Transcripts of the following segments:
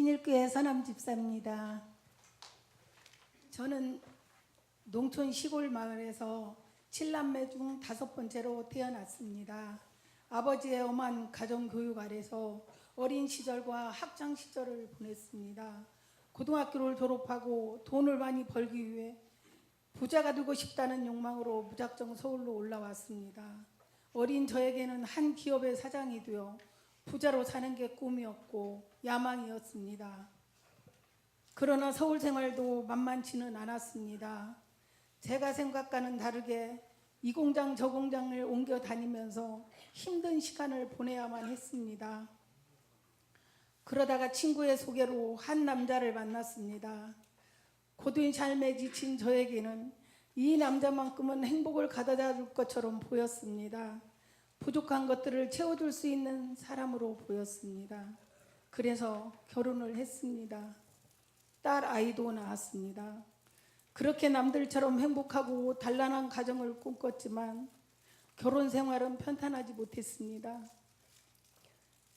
신일교회 서남 집사입니다. 저는 농촌 시골 마을에서 칠남매 중 다섯 번째로 태어났습니다. 아버지의 엄한 가정 교육 아래서 어린 시절과 학창 시절을 보냈습니다. 고등학교를 졸업하고 돈을 많이 벌기 위해 부자가 되고 싶다는 욕망으로 무작정 서울로 올라왔습니다. 어린 저에게는 한 기업의 사장이 되어 부자로 사는 게 꿈이었고 야망이었습니다. 그러나 서울 생활도 만만치는 않았습니다. 제가 생각과는 다르게 이 공장 저 공장을 옮겨 다니면서 힘든 시간을 보내야만 했습니다. 그러다가 친구의 소개로 한 남자를 만났습니다. 고된 삶에 지친 저에게는 이 남자만큼은 행복을 가져다 줄 것처럼 보였습니다. 부족한 것들을 채워줄 수 있는 사람으로 보였습니다. 그래서 결혼을 했습니다. 딸 아이도 낳았습니다. 그렇게 남들처럼 행복하고 단란한 가정을 꿈꿨지만 결혼 생활은 편탄하지 못했습니다.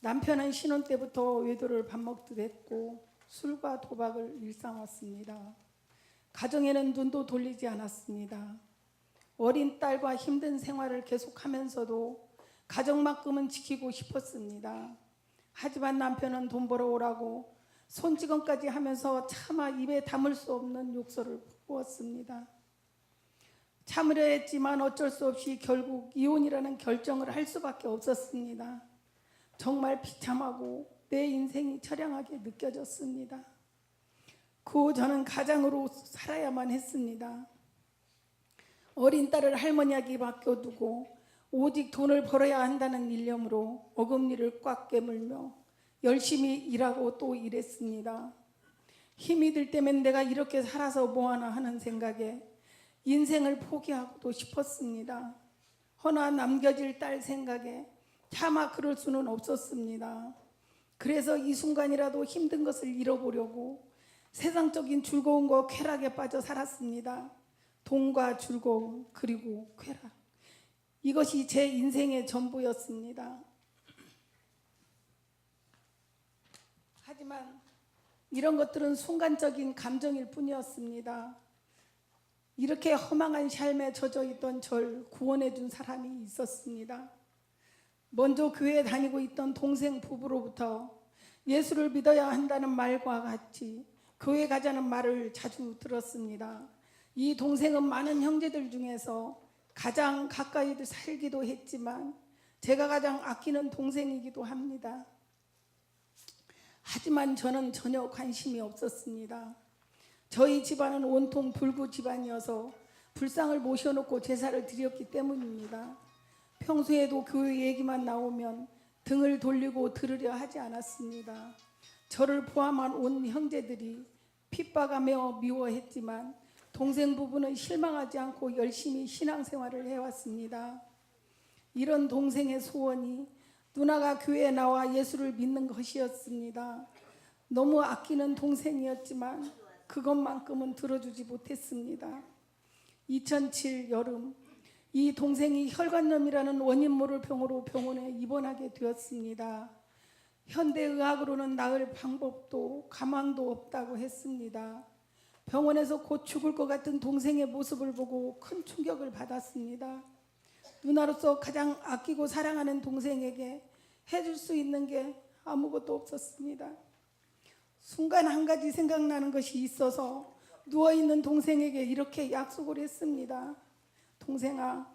남편은 신혼 때부터 외도를 밥 먹듯 했고 술과 도박을 일삼았습니다. 가정에는 눈도 돌리지 않았습니다. 어린 딸과 힘든 생활을 계속하면서도 가정만큼은 지키고 싶었습니다. 하지만 남편은 돈 벌어 오라고 손찌검까지 하면서 차마 입에 담을 수 없는 욕설을 부었습니다. 참으려 했지만 어쩔 수 없이 결국 이혼이라는 결정을 할 수밖에 없었습니다. 정말 비참하고 내 인생이 처량하게 느껴졌습니다. 그 후 저는 가장으로 살아야만 했습니다. 어린 딸을 할머니에게 맡겨두고 오직 돈을 벌어야 한다는 일념으로 어금니를 꽉 깨물며 열심히 일하고 또 일했습니다. 힘이 들 때면 내가 이렇게 살아서 뭐하나 하는 생각에 인생을 포기하고도 싶었습니다. 허나 남겨질 딸 생각에 차마 그럴 수는 없었습니다. 그래서 이 순간이라도 힘든 것을 잃어보려고 세상적인 즐거움과 쾌락에 빠져 살았습니다. 돈과 즐거움 그리고 쾌락 이것이 제 인생의 전부였습니다. 하지만 이런 것들은 순간적인 감정일 뿐이었습니다. 이렇게 허망한 삶에 젖어 있던 절 구원해 준 사람이 있었습니다. 먼저 교회에 다니고 있던 동생 부부로부터 예수를 믿어야 한다는 말과 같이 교회 가자는 말을 자주 들었습니다. 이 동생은 많은 형제들 중에서 가장 가까이 살기도 했지만 제가 가장 아끼는 동생이기도 합니다. 하지만 저는 전혀 관심이 없었습니다. 저희 집안은 온통 불구 집안이어서 불상을 모셔놓고 제사를 드렸기 때문입니다. 평소에도 교회 얘기만 나오면 등을 돌리고 들으려 하지 않았습니다. 저를 포함한 온 형제들이 핍박하며 미워했지만 동생 부부는 실망하지 않고 열심히 신앙생활을 해왔습니다. 이런 동생의 소원이 누나가 교회에 나와 예수를 믿는 것이었습니다. 너무 아끼는 동생이었지만 그것만큼은 들어주지 못했습니다. 2007 여름 이 동생이 혈관염이라는 원인 모를 병으로 병원에 입원하게 되었습니다. 현대의학으로는 나을 방법도 가망도 없다고 했습니다. 병원에서 곧 죽을 것 같은 동생의 모습을 보고 큰 충격을 받았습니다. 누나로서 가장 아끼고 사랑하는 동생에게 해줄 수 있는 게 아무것도 없었습니다. 순간 한 가지 생각나는 것이 있어서 누워있는 동생에게 이렇게 약속을 했습니다. 동생아,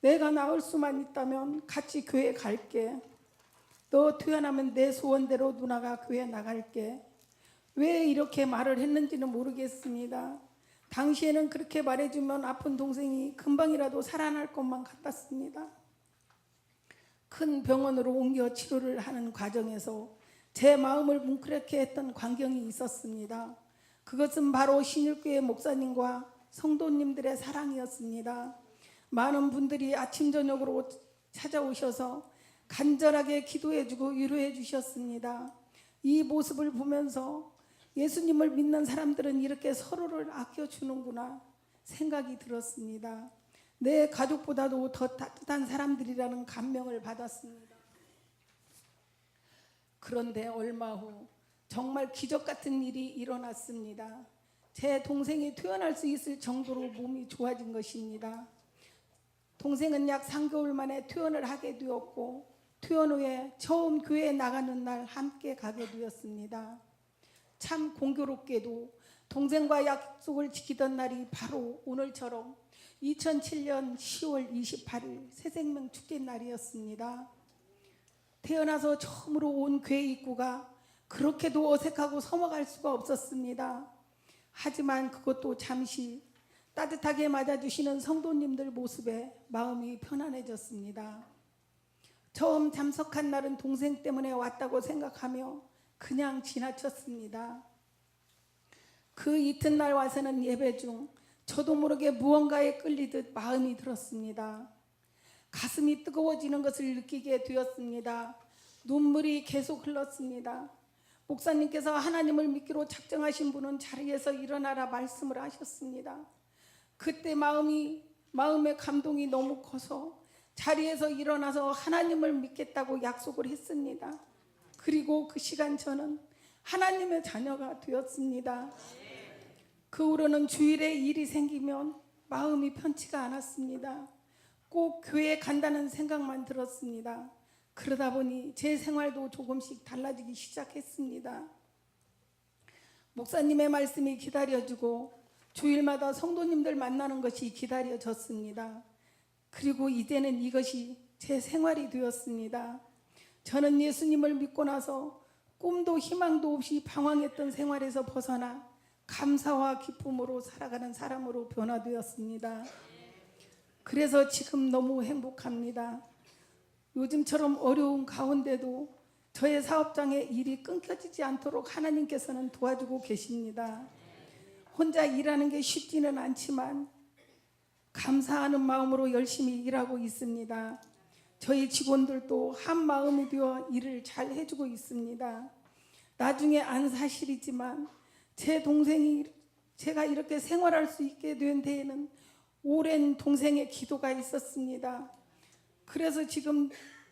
내가 나을 수만 있다면 같이 교회 갈게. 너 퇴원하면 내 소원대로 누나가 교회 나갈게. 왜 이렇게 말을 했는지는 모르겠습니다. 당시에는 그렇게 말해주면 아픈 동생이 금방이라도 살아날 것만 같았습니다. 큰 병원으로 옮겨 치료를 하는 과정에서 제 마음을 뭉클하게 했던 광경이 있었습니다. 그것은 바로 신일교회 목사님과 성도님들의 사랑이었습니다. 많은 분들이 아침 저녁으로 찾아오셔서 간절하게 기도해주고 위로해 주셨습니다. 이 모습을 보면서 예수님을 믿는 사람들은 이렇게 서로를 아껴주는구나 생각이 들었습니다. 내 가족보다도 더 따뜻한 사람들이라는 감명을 받았습니다. 그런데 얼마 후 정말 기적 같은 일이 일어났습니다. 제 동생이 퇴원할 수 있을 정도로 몸이 좋아진 것입니다. 동생은 약 3개월 만에 퇴원을 하게 되었고 퇴원 후에 처음 교회에 나가는 날 함께 가게 되었습니다. 참 공교롭게도 동생과 약속을 지키던 날이 바로 오늘처럼 2007년 10월 28일 새생명 축제 날이었습니다. 태어나서 처음으로 온 교회 입구가 그렇게도 어색하고 서먹할 수가 없었습니다. 하지만 그것도 잠시 따뜻하게 맞아주시는 성도님들 모습에 마음이 편안해졌습니다. 처음 참석한 날은 동생 때문에 왔다고 생각하며 그냥 지나쳤습니다. 그 이튿날 와서는 예배 중 저도 모르게 무언가에 끌리듯 마음이 들었습니다. 가슴이 뜨거워지는 것을 느끼게 되었습니다. 눈물이 계속 흘렀습니다. 목사님께서 하나님을 믿기로 작정하신 분은 자리에서 일어나라 말씀을 하셨습니다. 그때 마음이 마음의 감동이 너무 커서 자리에서 일어나서 하나님을 믿겠다고 약속을 했습니다. 그리고 그 시간 저는 하나님의 자녀가 되었습니다. 그 후로는 주일에 일이 생기면 마음이 편치가 않았습니다. 꼭 교회에 간다는 생각만 들었습니다. 그러다 보니 제 생활도 조금씩 달라지기 시작했습니다. 목사님의 말씀이 기다려지고 주일마다 성도님들 만나는 것이 기다려졌습니다. 그리고 이제는 이것이 제 생활이 되었습니다. 저는 예수님을 믿고 나서 꿈도 희망도 없이 방황했던 생활에서 벗어나 감사와 기쁨으로 살아가는 사람으로 변화되었습니다. 그래서 지금 너무 행복합니다. 요즘처럼 어려운 가운데도 저의 사업장의 일이 끊겨지지 않도록 하나님께서는 도와주고 계십니다. 혼자 일하는 게 쉽지는 않지만 감사하는 마음으로 열심히 일하고 있습니다. 저희 직원들도 한 마음이 되어 일을 잘 해주고 있습니다. 나중에 안 사실이지만 제 동생이 제가 이렇게 생활할 수 있게 된 데에는 오랜 동생의 기도가 있었습니다. 그래서 지금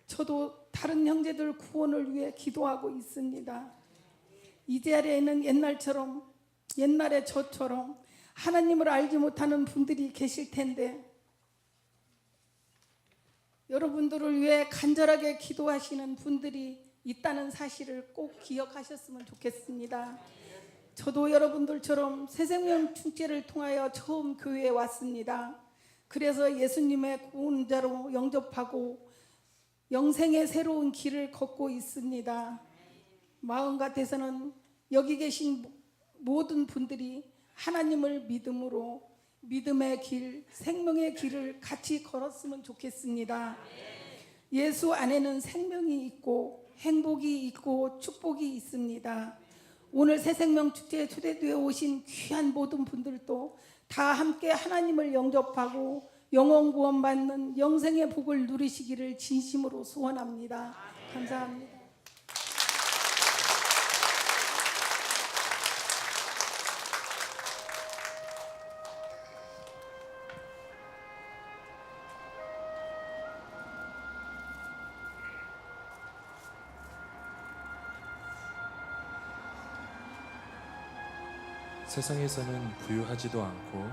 저도 다른 형제들 구원을 위해 기도하고 있습니다. 이 자리에는 옛날처럼 옛날에 저처럼 하나님을 알지 못하는 분들이 계실 텐데 여러분들을 위해 간절하게 기도하시는 분들이 있다는 사실을 꼭 기억하셨으면 좋겠습니다. 저도 여러분들처럼 새생명 축제를 통하여 처음 교회에 왔습니다. 그래서 예수님의 구원자로 영접하고 영생의 새로운 길을 걷고 있습니다. 마음 같아서는 여기 계신 모든 분들이 하나님을 믿음으로 믿음의 길, 생명의 길을 같이 걸었으면 좋겠습니다. 예수 안에는 생명이 있고 행복이 있고 축복이 있습니다. 오늘 새생명 축제에 초대되어 오신 귀한 모든 분들도 다 함께 하나님을 영접하고 영원 구원 받는 영생의 복을 누리시기를 진심으로 소원합니다. 감사합니다. 세상에서는 부유하지도 않고